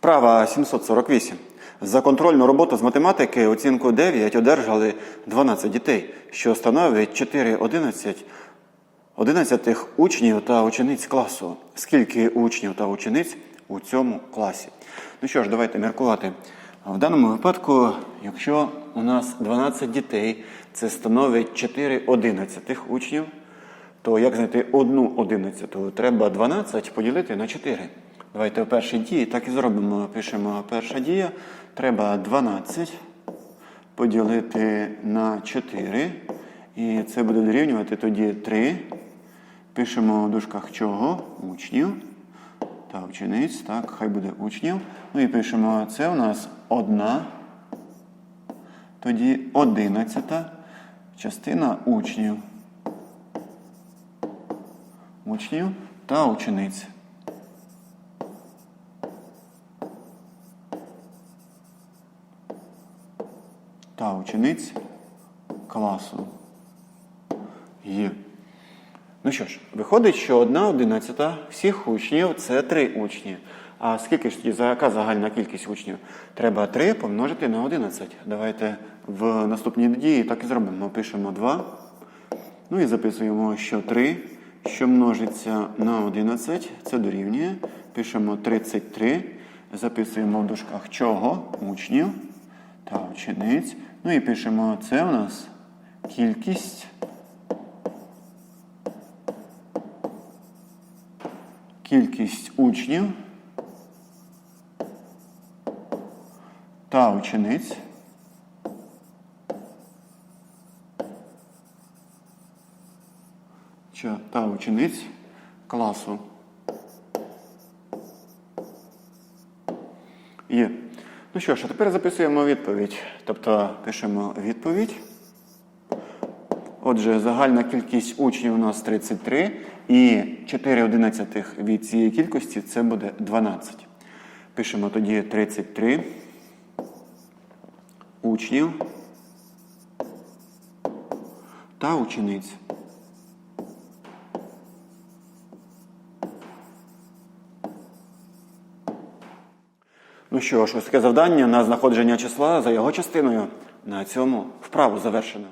Вправа 748. За контрольну роботу з математики оцінку 9 одержали 12 дітей, що становить 4 11 11 учнів та учениць класу. Скільки учнів та учениць у цьому класі? Ну що ж, давайте міркувати. В даному випадку, якщо у нас 12 дітей, це становить 4 11 учнів, то як знайти одну одинадцяту? Треба 12 поділити на 4. Давайте в першій дії так і зробимо. Пишемо перша дія. Треба 12 поділити на 4. І це буде дорівнювати тоді 3. Пишемо в дужках чого? Учнів. Та учениць. Так, хай буде учнів. Ну і пишемо, це у нас одна. Тоді одинадцята частина учнів. Учнів та учениць. Та учениць класу. Є. Ну що ж, виходить, що одна одинадцята всіх учнів це три учні. А скільки ж за яка загальна кількість учнів? Треба 3 помножити на 11. Давайте в наступній дії так і зробимо. Пишемо 2. Ну і записуємо, що 3, що множиться на 11, це дорівнює. Пишемо 33. Записуємо в дужках чого? Учнів та учениць. Ну і пишемо, це у нас кількість. Кількість учнів та учениць. Та учениць класу. Є. Ну що ж, а тепер записуємо відповідь. Тобто пишемо відповідь. Отже, загальна кількість учнів у нас 33, і 4 одинадцятих від цієї кількості це буде 12. Пишемо тоді 33 учнів та учениць. Ну що ж, ось таке завдання на знаходження числа за його частиною. На цьому вправу завершено.